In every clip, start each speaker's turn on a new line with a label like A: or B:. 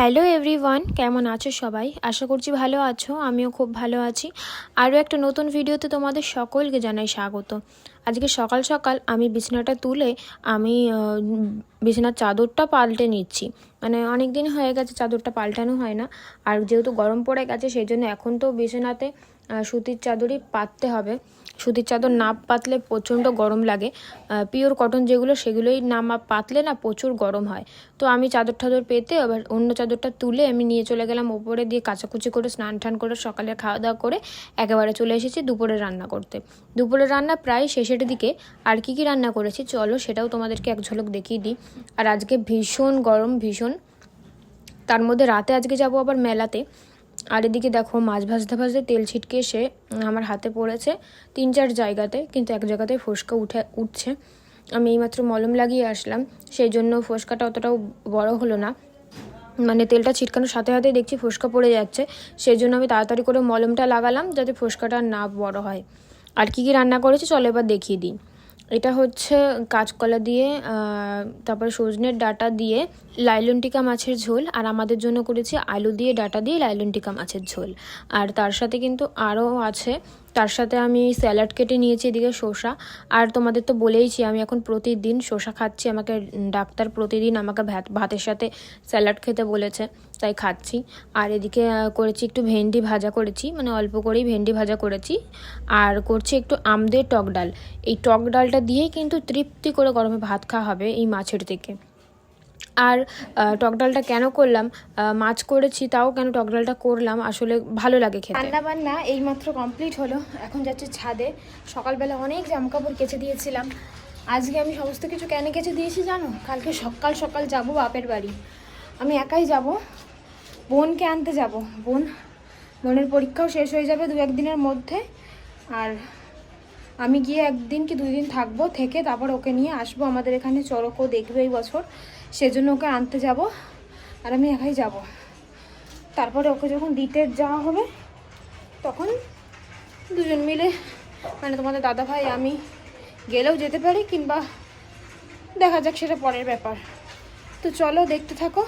A: Hello everyone, কেমন আছো সবাই? আশা করছি ভালো আছো, আমিও খুব ভালো আছি। আরও একটা নতুন ভিডিওতে তোমাদের সকলকে জানাই স্বাগত। আজকে সকাল সকাল আমি বিছানাটা তুলে আমি বিছানার চাদরটা পাল্টে নিচ্ছি। মানে অনেক দিন হয়ে গেছে চাদরটা পাল্টানো হয় না। আর যেহেতু গরম পড়ে গেছে, সেই জন্য এখন তো বিছানাতে সুতির চাদরই পাততে হবে। সুতির চাদর না পাতলে প্রচণ্ড গরম লাগে। পিওর কটন যেগুলো, সেগুলোই না পাতলে না প্রচুর গরম হয়। তো আমি চাদর টাদর পেতে আবার অন্য চাদরটা তুলে আমি নিয়ে চলে গেলাম ওপরে দিয়ে কাচাকুচি করে, স্নান টান করে সকালে খাওয়া দাওয়া করে একেবারে চলে এসেছি দুপুরে রান্না করতে। দুপুরে রান্না প্রায় শেষের দিকে। আর কি কি রান্না করেছি চলো সেটাও তোমাদেরকে এক ঝলক দেখিয়ে দিই। আর আজকে ভীষণ গরম, ভীষণ। তার মধ্যে রাতে আজকে যাব আবার মেলাতে। আর এদিকে দেখো, মাছ ভাজতে ভাজতে তেল ছিটকে এসে আমার হাতে পড়েছে তিন চার জায়গাতে, কিন্তু এক জায়গাতে ফোসকা উঠে, উঠছে। আমি এইমাত্র মলম লাগিয়ে আসলাম, সেই জন্য ফোসকাটা অতটাও বড় হলো না। মানে তেলটা ছিটকানোর সাথে সাথে দেখছি ফোসকা পড়ে যাচ্ছে, সেই জন্য আমি তাড়াতাড়ি করে মলমটা লাগালাম যাতে ফোসকাটা না বড় হয়। আর কি কি রান্না করেছি চলো এবার দেখিয়ে দিই। এটা হচ্ছে কাঁচকলা দিয়ে তারপর সজনের ডাটা দিয়ে লাইলন টিকা মাছের ঝোল, আর আমাদের জন্য করেছি আলু দিয়ে ডাটা দিয়ে লাইলন টিকা মাছের ঝোল। আর তার সাথে কিন্তু আরও আছে তার সাথে আমি স্যালাড কেটে নিয়েছি এদিকে শসা। আর তোমাদের তো বলেইছি, আমি এখন প্রতিদিন শসা খাচ্ছি। আমাকে ডাক্তার প্রতিদিন আমাকে ভাত, ভাতের সাথে স্যালাড খেতে বলেছে, তাই খাচ্ছি। আর এদিকে করেছি একটু ভেন্ডি ভাজা করেছি মানে অল্প করেই ভেন্ডি ভাজা করেছি। আর করছি একটু আমদের টক ডাল। এই টক ডালটা দিয়েই কিন্তু তৃপ্তি করে গরমে ভাত খাওয়া হবে এই মাছের থেকে। আর আহ, টক ডালটা কেন করলাম? মাছ করেছি তাও কেন টক ডালটা করলাম? আসলে ভালো লাগে খেতে।
B: রান্না বান্না এইমাত্র কমপ্লিট হলো। এখন যাচ্ছে ছাদে। সকালবেলা অনেক জামাকাপড় কেচে দিয়েছিলাম। আজকে আমি সমস্ত কিছু কেন কেচে দিয়েছি জানো? কালকে সকাল সকাল যাব বাপের বাড়ি। আমি একাই যাব। বোনকে আনতে যাব। বোন বোনের পরীক্ষাও শেষ হয়ে যাবে দু একদিনের মধ্যে। আর আমি গিয়ে একদিন কি দুই দিন থাকব, থেকে তারপর ওকে নিয়ে আসব আমাদের এখানে চড়কও দেখবে এই বছর। সেজন্য ওকে আনতে যাব আর আমি একাই যাব। তারপরে ওকে যখন দিতে যাওয়া হবে, তখন দুজন মিলে মানে তোমাদের দাদা ভাই, আমি গেলেও যেতে পারি কিংবা দেখা যাক সেটা পরের ব্যাপার। তো চলো দেখতে থাকো।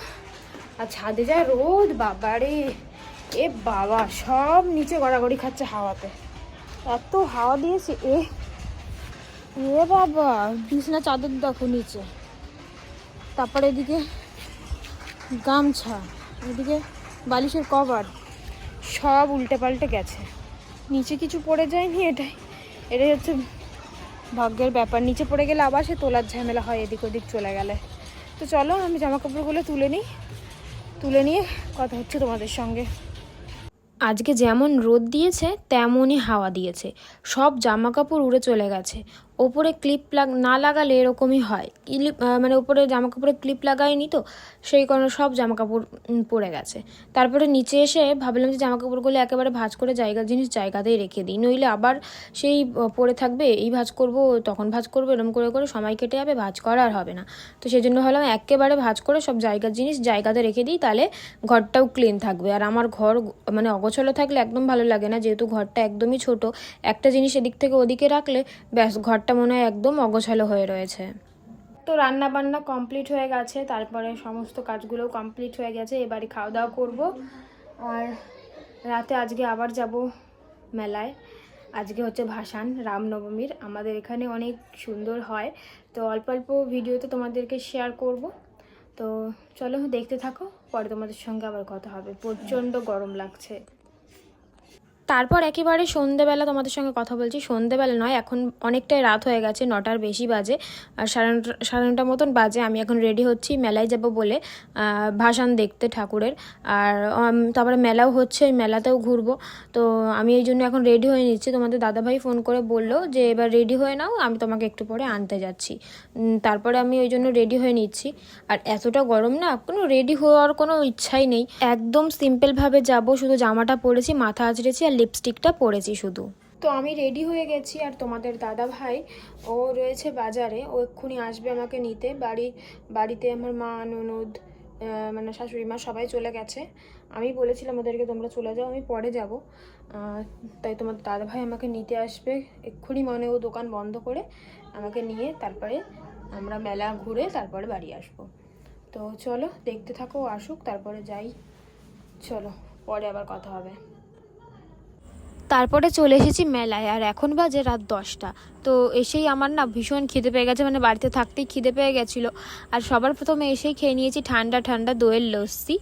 B: আর ছাদে যা রোদ, বাবারে। এ বাবা, সব নিচে গড়াগড়ি খাচ্ছে হাওয়াতে। এত হাওয়া দিয়েছে, এ এ বাবা, বিছনা চাদর দেখো নিচে। তারপরে এদিকে গামছা, এদিকে বালিশের কভার, সব উল্টে পাল্টে গেছে। নিচে কিছু পড়ে যায়নি এটাই। এটাই হচ্ছে ভাগ্যের ব্যাপার। নিচে পড়ে গেলে আবার সে তোলার ঝামেলা হয়, এদিক ওদিক চলে গেলে। তো চলো, আমি জামা কাপড়গুলো তুলে নিই। তুলে নিয়ে কথা হচ্ছে তোমাদের সঙ্গে।
A: আজকে যেমন রোদ দিয়েছে তেমনই হাওয়া দিয়েছে। সব জামা কাপড় উড়ে চলে গেছে। ওপরে ক্লিপ লাগ, না লাগালে এরকমই হয়। ক্লিপ মানে ওপরে জামা কাপড়ে ক্লিপ লাগায়নি তো, সেই কারণে সব জামা কাপড় পড়ে গেছে। তারপরে নিচে এসে ভাবলাম যে জামা কাপড়গুলো একেবারে ভাঁজ করে জায়গা, জিনিস জায়গাতেই রেখে দিই। নইলে আবার সেই পড়ে থাকবে, এই ভাঁজ করব, তখন ভাঁজ করব এরকম করে করে সময় কেটে যাবে, ভাঁজ করা আর হবে না। তো সেই জন্য ভাবলাম একেবারে ভাঁজ করে সব জায়গার জিনিস জায়গাতে রেখে দিই, তাহলে ঘরটাও ক্লিন থাকবে। আর আমার ঘর মানে অগোছলো থাকলে একদম ভালো লাগে না, যেহেতু ঘরটা একদমই ছোট, একটা জিনিস এদিক থেকে ওদিকে রাখলে, ব্যাস ঘরটা মনে হয় একদম অগোছালো হয়ে রয়েছে। তো রান্না বান্না কমপ্লিট হয়ে গেছে, তারপরে সমস্ত কাজগুলোও কমপ্লিট হয়ে গেছে, এবারে খাওয়া দাওয়া করব। আর রাতে আজকে আবার যাব মেলায়। আজকে হচ্ছে ভাসান, রামনবমীর, আমাদের এখানে অনেক সুন্দর হয়। তো অল্প অল্প ভিডিওতে তোমাদেরকে শেয়ার করব। তো চলো দেখতে থাকো, পরে তোমাদের সঙ্গে আবার কথা হবে। প্রচণ্ড গরম লাগছে। তারপর একেবারে সন্ধেবেলা তোমাদের সঙ্গে কথা বলছি। সন্ধেবেলা নয়, এখন অনেকটাই রাত হয়ে গেছে, নটার বেশি বাজে। আর সাড়ে নটা, সাড়ে নটার মতন বাজে, আমি এখন রেডি হচ্ছি মেলায় যাব বলে ভাসান দেখতে ঠাকুরের। আর তারপরে মেলাও হচ্ছে, ওই মেলাতেও ঘুরবো। তো আমি এই জন্য এখন রেডি হয়ে নিচ্ছি। তোমাদের দাদাভাই ফোন করে বলল যে, এবার রেডি হয়ে নাও, আমি তোমাকে একটু পরে আনতে যাচ্ছি। তারপরে আমি ওই জন্য রেডি হয়ে নিচ্ছি। আর এতটা গরম না, কোনো রেডি হওয়ার কোনো ইচ্ছাই নেই। একদম সিম্পলভাবে যাব, শুধু জামাটা পরেছি, মাথা আঁচড়েছি আর লিপস্টিকটা পরেছি শুধু। তো আমি রেডি হয়ে গেছি আর তোমাদের দাদা ভাই, ও রয়েছে বাজারে, ও এক্ষুনি আসবে আমাকে নিতে। বাড়ি, বাড়িতে আমার মা, ননদ মানে শাশুড়ি মা সবাই চলে গেছে। আমি বলেছিলাম ওদেরকে, তোমরা চলে যাও, আমি পরে যাব। তাই তোমার দাদা ভাই আমাকে নিতে আসবে। এক্ষুনি মানে ও দোকান বন্ধ করে আমাকে নিয়ে তারপরে আমরা মেলা ঘুরে তারপরে বাড়ি আসব।
B: তো চলো, দেখতে থাকো, আসুক, তারপরে যাই। চলো, পরে আবার কথা হবে।
A: তারপরে চলে এসেছি মেলায়, আর এখন বাজে রাত দশটা। তো এসেই আমার না ভীষণ খিদে পেয়ে গেছে মানে বাড়িতে থাকতেই খিদে পেয়ে গেছিল। আর সবার প্রথমে এসেই খেয়ে নিয়েছি ঠান্ডা ঠান্ডা দইয়ের লস্যি।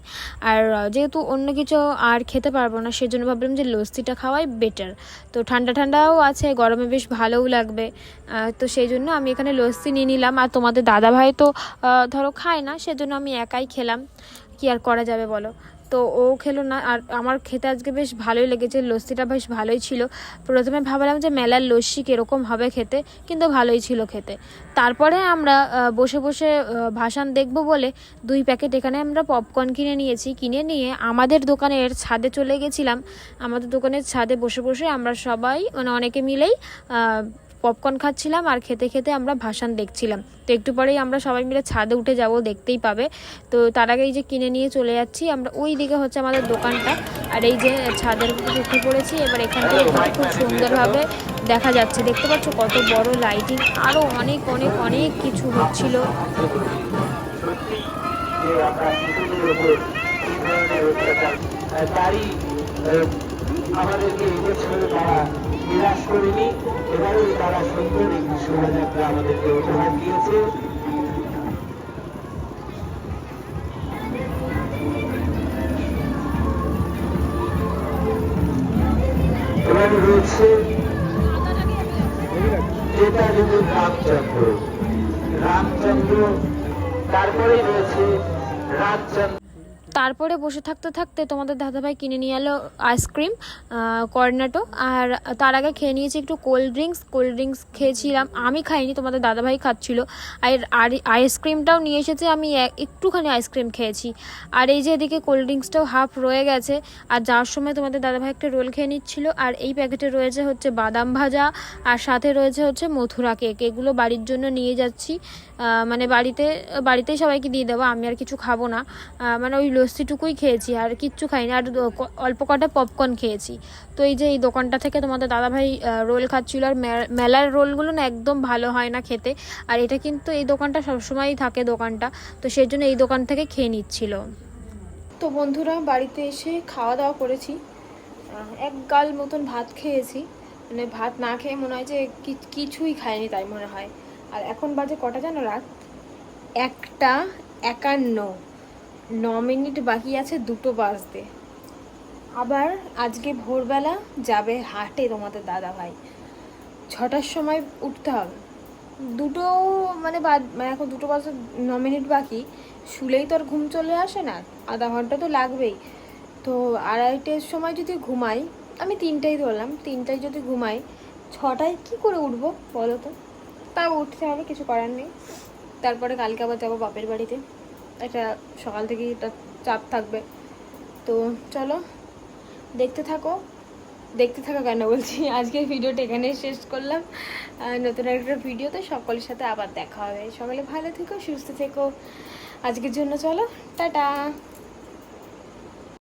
A: আর যেহেতু অন্য কিছু আর খেতে পারব না, সেজন্য ভাবলাম যে লস্যিটা খাওয়াই বেটার তো ঠান্ডা, ঠান্ডাও আছে, গরমে বেশ ভালোও লাগবে। তো সেই জন্য আমি এখানে লস্যি নিয়ে নিলাম। আর তোমাদের দাদাভাই তো ধরো খায় না, সেজন্য আমি একাই খেলাম। কি আর করা যাবে বলো? তো ও খেলো না। আর আমার খেতে আজকে বেশ ভালোই লেগেছে, লস্যিটা বেশ ভালোই ছিল। প্রথমে ভাবলাম যে মেলার লস্যি কীরকম হবে খেতে, কিন্তু ভালোই ছিল খেতে। তারপরে আমরা বসে বসে ভাসান দেখব বলে দুই প্যাকেট এখানে আমরা পপকর্ন কিনে নিয়েছি। কিনে নিয়ে আমাদের দোকানের ছাদে চলে গেছিলাম। আমাদের দোকানের ছাদে বসে বসে আমরা সবাই মানে অনেকে মিলেই পপকর্ন খাচ্ছিলাম আর খেতে খেতে আমরা ভাসান দেখছিলাম। তো একটু পরেই আমরা সবাই মিলে ছাদে উঠে যাব, দেখতেই পাবে। তো তার আগে এই যে কিনে নিয়ে চলে যাচ্ছি, আমরা ওই দিকে হচ্ছে আমাদের দোকানটা। আর এই যে ছাদের উঠে পড়েছি, এবার এখান থেকে খুব সুন্দরভাবে দেখা যাচ্ছে। দেখতে পাচ্ছ কত বড় লাইটিং আরও অনেক অনেক অনেক কিছু হচ্ছিল।
C: আমাদেরকে বছরে তারা নিরাশ করেনি এবারেও তারা সুন্দর একটি শোভাযাত্রা আমাদেরকে উপহার দিয়েছে। রামচন্দ্র। রামচন্দ্র, তারপরেই রয়েছে রামচন্দ্র
A: তারপরে বসে থাকতে থাকতে তোমাদের দাদাভাই কিনে নিয়ে এলো আইসক্রিম কর্নাটো আর তার আগে খেয়ে নিয়েছি একটু কোল্ড ড্রিঙ্কস কোল্ড ড্রিঙ্কস খেয়েছিলাম। আমি খাইনি, তোমাদের দাদাভাই খাচ্ছিল। আর আইসক্রিমটাও নিয়ে এসেছে, আমি একটুখানি আইসক্রিম খেয়েছি। আর এই যে এদিকে কোল্ড ড্রিঙ্কসটাও হাফ রয়ে গেছে, আর যাওয়ার সময় তোমাদের দাদাভাই একটা রোল খেয়ে নিচ্ছিল, আর এই প্যাকেটে রয়েছে হচ্ছে বাদাম ভাজা, আর সাথে রয়েছে হচ্ছে মথুরা কেক এগুলো বাড়ির জন্য নিয়ে যাচ্ছি মানে বাড়িতে বাড়িতেই সবাইকে দিয়ে দেবো, আমি আর কিছু খাব না। মানে ওই লস্যিটুকুই খেয়েছি আর কিচ্ছু খাইনি। আর অল্প কটা পপকর্ন খেয়েছি। তো এই যে এই দোকানটা থেকে তোমাদের দাদাভাই রোল খাচ্ছিল। আর মেলার রোলগুলো না একদম ভালো হয় না খেতে। আর এটা কিন্তু এই দোকানটা সবসময়ই থাকে দোকানটা। তো সেই জন্য এই দোকান থেকে খেয়ে নিচ্ছিল।
B: তো বন্ধুরা, বাড়িতে এসে খাওয়া দাওয়া করেছি। এক গাল মতন ভাত খেয়েছি। মানে ভাত না খেয়ে মনে হয় যে কিছুই খায়নি তাই মনে হয়। আর এখন বাজে কটা জানো রাত? একটা একান্ন। ন মিনিট বাকি আছে, দুটো বাজতে। আবার আজকে ভোরবেলা যাবে হাটে তোমাদের দাদা ভাই ছটার সময় উঠতে হবে। দুটো মানে বাদ মানে এখন দুটো বাজে ন মিনিট বাকি। শুলেই তো আর ঘুম চলে আসে না, আধা ঘণ্টা তো লাগবেই। তো আড়াইটের সময় যদি ঘুমাই, আমি তিনটাই ধরলাম, তিনটায় যদি ঘুমাই, ছটায় কি করে উঠবো বলো তো? তাও উঠতে হবে, কিছু করার নেই। তারপরে কালকে আবার যাব বাপের বাড়িতে। এটা সকাল থেকেই এটা চাপ থাকবে। তো চলো, দেখতে থাকো। দেখতে থাকো কেন বলছি? আজকের ভিডিওটা এখানে শেষ করলাম। নতুন একটা ভিডিওতে সকলের সাথে আবার দেখা হবে। সকলে ভালো থেকো, সুস্থ থেকো। আজকের জন্য চলো, টাটা।